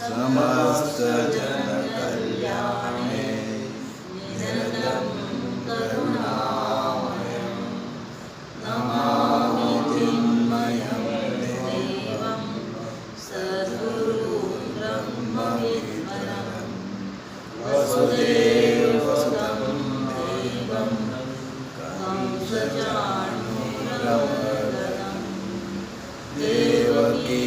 समस्त जनकल्याणे निरतं करुणामयं नमामि चिन्मयं देवं। सद्गुरुं ब्रह्मविद्वरं वसुदेवसुतं देवं कंसचाणूरमर्दनं देवकी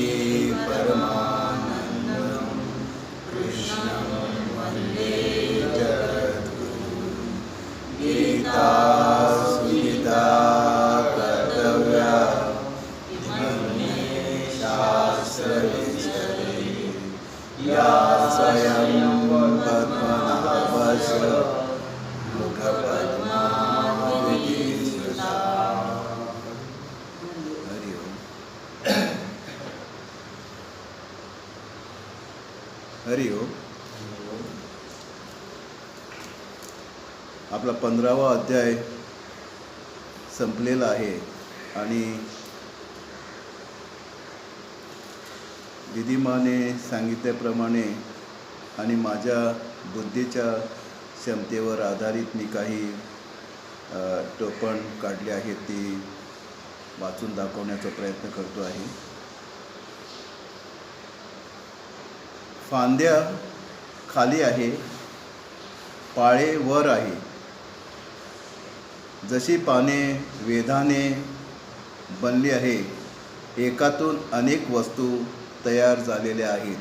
आपला पंधरावा अध्याय संपलेला आहे. आणि दिदीमाने सांगितल्याप्रमाणे आणि माझ्या बुद्धीच्या क्षमतेवर आधारित मी काही टोपण काढले आहेत ती वाचून दाखवण्याचा प्रयत्न करतो आहे. फांद्या खाली आहे पाळे वर आहे. जशी पाने वेधाने बनली आहे एकातून अनेक वस्तू तयार झालेल्या आहेत.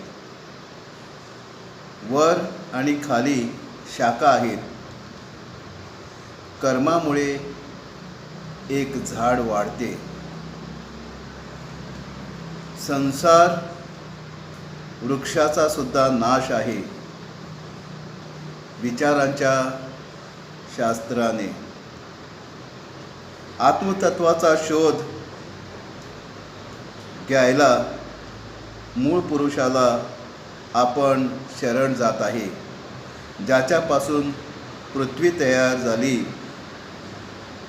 वर आणि खाली शाखा आहेत. कर्मामुळे एक झाड वाढते. संसार वृक्षाचा सुद्धा नाश आहे विचारांच्या शास्त्राने. आत्मतत्वाचा शोध घ्यायला मूळ पुरुषाला आपण शरण जात आहे. ज्याच्यापासून पृथ्वी तयार झाली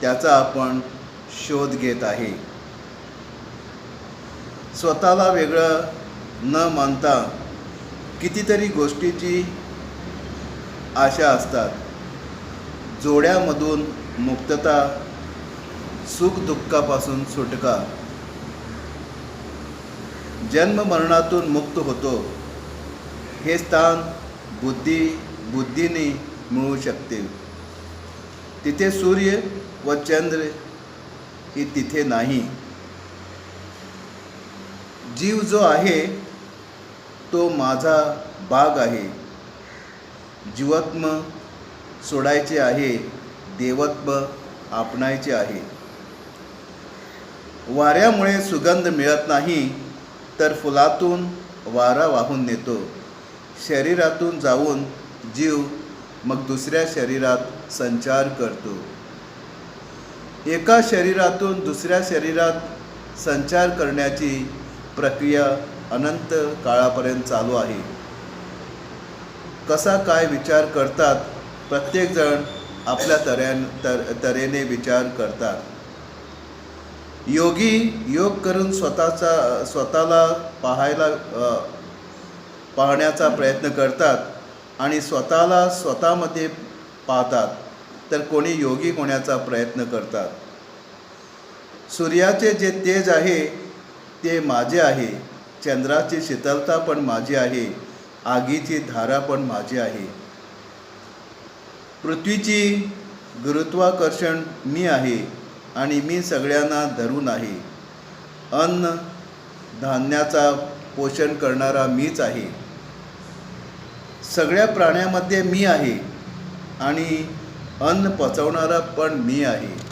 त्याचा आपण शोध घेत आहे. स्वतःला वेगळं न मानता कितीतरी गोष्टीची आशा असतात. जोड्यामधून मुक्तता सुखदुःखापासून सुटका. जन्म मरणातून मुक्त होतो. हे स्थान बुद्धी बुद्धीने मिळू शकते. तिथे सूर्य व चंद्र ही तिथे नाही. जीव जो आहे तो माझा बाग आहे. जीवात्म सोडायचे आहे देवत्व आपणायचे आहे. वाऱ्यामुळे सुगंध मिळत नाही तर फुलातून वारा वाहून नेतो. शरीरातून जाऊन जीव मग दुसऱ्या शरीरात संचार करतो. एका शरीरातून दुसऱ्या शरीरात संचार करण्याची प्रक्रिया अनंत काळापर्यंत चालू आहे. कसा काय विचार करतात प्रत्येकजण आपल्या तऱ्यान तर तऱ्हेने विचार करतात. योगी योग करून स्वतःचा स्वतःला पाहायला पाहण्याचा प्रयत्न करतात आणि स्वतःला स्वतःमध्ये पाहतात तर कोणी योगी होण्याचा प्रयत्न करतात. सूर्याचे जे तेज आहे ते माझे आहे. चंद्राची शीतलता पण माझी आहे. आगीची धारा पण माझी आहे. पृथ्वीची गुरुत्वाकर्षण मी आहे. आणि मी सगळ्यांना धरून आहे. अन्न धान्याचा पोषण करणारा मीच आहे. सगळ्या प्राण्यामध्ये मी आहे आणि अन्न पचवणारा पण मी आहे.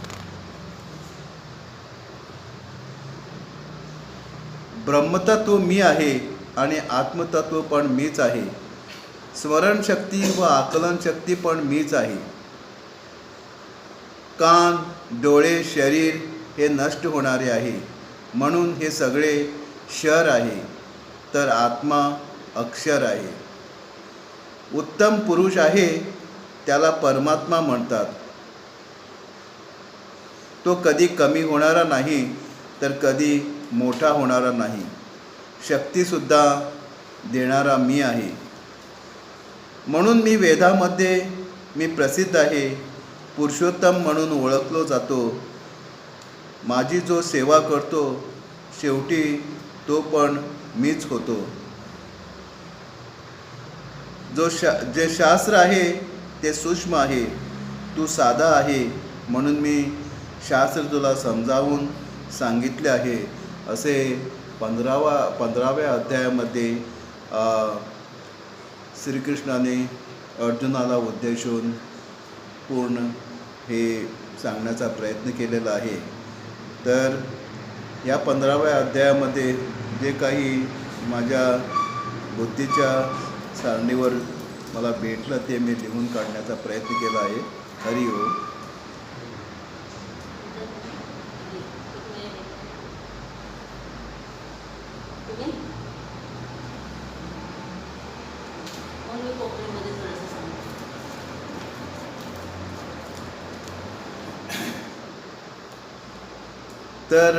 ब्रह्मतत्व मी आहे आणि आत्मतत्व पण मीच आहे. स्मरणशक्ती व आकलनशक्ती पण मीच आहे. कान डोळे शरीर हे नष्ट होणारे आहे. म्हणून हे सगळे शर आहे. तर आत्मा अक्षर आहे. उत्तम पुरुष आहे त्याला परमात्मा म्हणतात. तो कधी कमी होणारा नाही तर कधी मोठा होणारा नाही. शक्तीसुद्धा देणारा मी आहे. म्हणून मी वेदामध्ये मी प्रसिद्ध आहे. पुरुषोत्तम म्हणून ओळखलो जातो. माझी जो सेवा करतो शेवटी तो पण मीच होतो. जो शा जे शास्त्र आहे ते सूक्ष्म आहे. तू साधा आहे म्हणून मी शास्त्र तुला समजावून सांगितले आहे. असे पंधरावा पंधराव्या अध्यायामध्ये श्रीकृष्णाने अर्जुनाला उद्देशून पूर्ण हे सांगण्याचा प्रयत्न केलेला आहे. तर या पंधराव्या अध्यायामध्ये जे काही माझ्या बुद्धीच्या सारणीवर मला भेटलं ते मी लिहून काढण्याचा प्रयत्न केला आहे. हरिओम ओम तुम्ही मग मी कोकणीमध्ये थोडंसं सांगते तर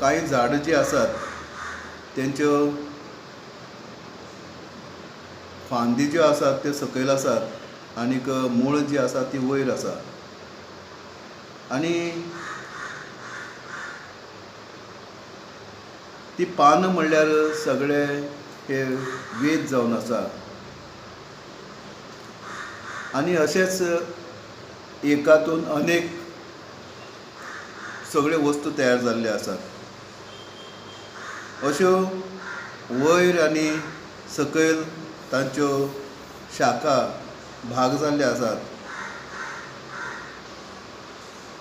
काही झाडं जी आसात तेंच्यो फांदी ज्यो आसात त्यो सकयल आसात आनीक मूळ जी आसा ती वयर आसा आनी ती पान म्हणल्यार सगळे हे वेद जावन आसा आनी अशेंच एकातून अनेक सगळ्यो वस्तू तयार जाल्ले आसात अश्यो वयर आनी सकयल तांच्यो शाखा भाग जाल्ले आसात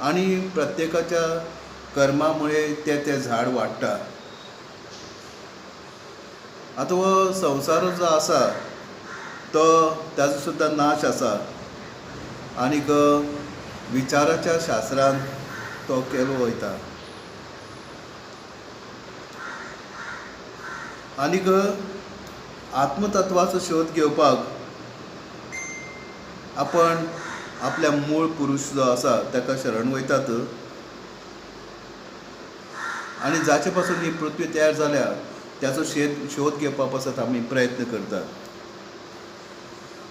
आनी प्रत्येकाच्या कर्मामुळे तें तें झाड वाडटा आतां हो संवसार जो आसा तो ताजो सुद्दां नाश आसा आनीक विचाराच्या शास्त्रान तो केलो वयता. आनीक आत्मतत्वाचो शोध घेवपाक आपण आपल्या मूळ पुरुश जो आसा ताका शरण वयतात. आनी जाचे पासून ही पृथ्वी तयार जाल्या त्याचो शेत शोध घेवपा पासत आमी प्रयत्न करतात.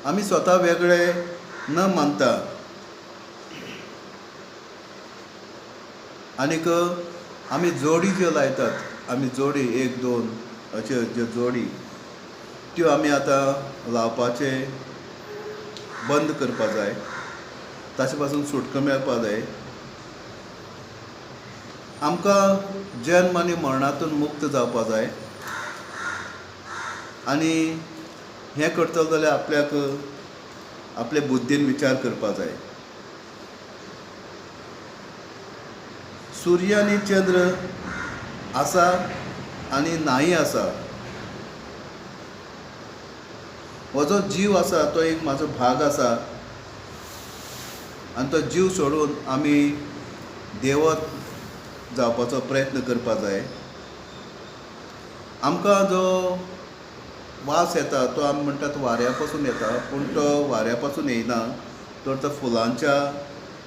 आमी स्वता वेगळे न मानता. आनीक आमी जोडी ज्यो लायतात आमी जोडी एक दोन अश्यो ज्यो जोडी त्यो आमी आतां लावपाचे बंद करपा जाय. ताचे पासून सुटका मेळपा जाय. आमकां जल्म आनी मरणातून मुक्त जावपा जाय. आनी हें करतलो जाल्यार आपल्याक आपले बुद्दीन विचार करपा जाय. सूर्य आनी चंद्र आसा आनी नाही आसा. हो जो जीव आसा तो एक म्हाजो भाग आसा. आनी तो जीव सोडून आमी देवत जावपाचो प्रयत्न करपा जाय. आमकां जो वास येता तो आमी म्हणटात वाऱ्या पासून येता पूण तो वाऱ्या पासून येयना तर तो फुलांच्या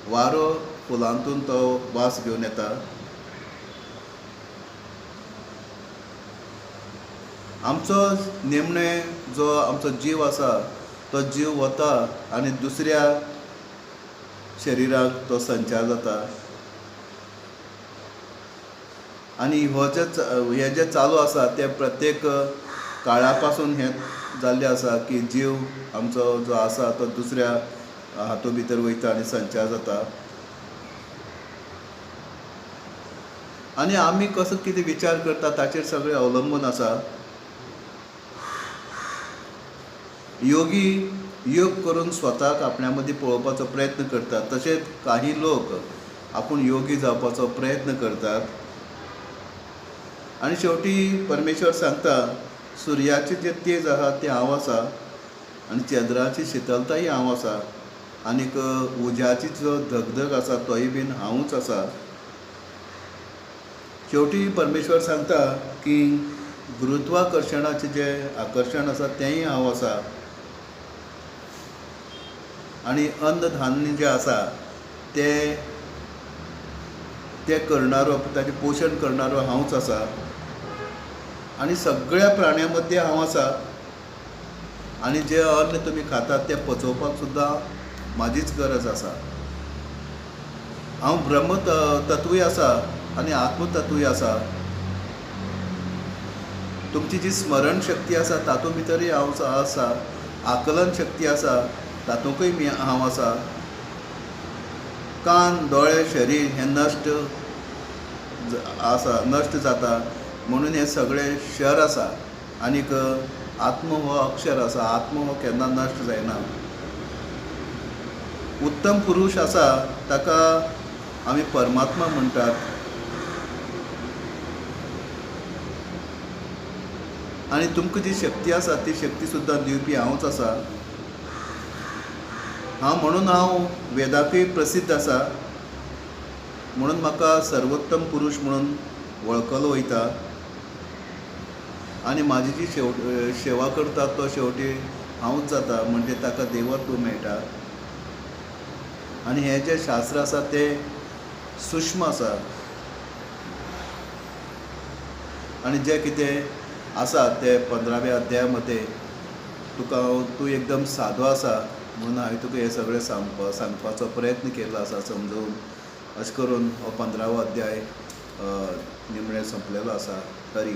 वारो फुलांतून तो वास घेवन येता. आमचो निमणे जो आमचो जीव आसा तो जीव वता आनी दुसऱ्या शरिराक तो संचार जाता. आनी हो जे च- हे जे चालू आसा ते प्रत्येक काळा पासून हे जाल्ले आसा की जीव आमचो जो आसा तो दुसऱ्या हातूं भितर वयता आनी संचार जाता. आनी आमी कसो कितें विचार करता ताचेर सगळें अवलंबून आसा. योगी योग करून स्वताक आपल्या मदीं पळोवपाचो प्रयत्न करतात. तशेंच काही लोक आपूण योगी जावपाचो प्रयत्न करतात. आनी शेवटी परमेश्वर सांगता सुर्याचे जे तेज आहा तें हांव आसा आनी चंद्राची शितलताय हांव आसा आनीक उज्याची जो धगधग आसा तोय बीन हांवूच आसा. शेवटी परमेश्वर सांगता की गुरुत्वाकर्शणाचें जें आकर्शण आसा तेंय हांव आसा आनी अन्न धान्य जें आसा तें ते करणारो ताचें पोशण करणारो हांवच आसा. आनी सगळ्या प्राण्यां हांव आसा आनी जें अन्न तुमी खातात तें पचोवपाक सुद्दां म्हाजीच गरज आसा. हांव ब्रह्म तत्वूय आसा आनी आत्मतत्वूय आसा. तुमची जी स्मरण शक्ती आसा तातूंत भितरय हांव आसा. आकलन शक्ती आसा तातूंतय मी हांव आसा. कान दोळे शरीर हें नश्ट आसा नश्ट जाता. म्हणून हें सगळें शर आसा आनीक आत्म हो अक्षर आसा आत्म हो केन्ना नश्ट जायना. उत्तम पुरुश आसा ताका आमी परमात्मा म्हणटात आनी तुमकां जी शक्ती आसा ती शक्ती सुद्दां दिवपी हांवच आसा हांव म्हणून हांव वेदाकय प्रसिद्ध आसा म्हणून म्हाका सर्वोत्तम पुरुष म्हणून वळखलो वयता. आनी म्हाजी जी शेव सेवा करता तो शेवटी हांवूच जाता म्हणजे ताका देवत्व मेळटा. आनी हें जें शास्त्र आसा तें सूक्ष्म आसा. आनी जें कितें आसा तें पंदराव्या अध्याया मदें तुका तूं एकदम सादो आसा म्हणून हांवें तुका हें सगळें सांगपा सांगपाचो प्रयत्न केल्लो आसा समजून. अशें करून हो पंदरावो अध्याय निमणें संपलेलो आसा. हरी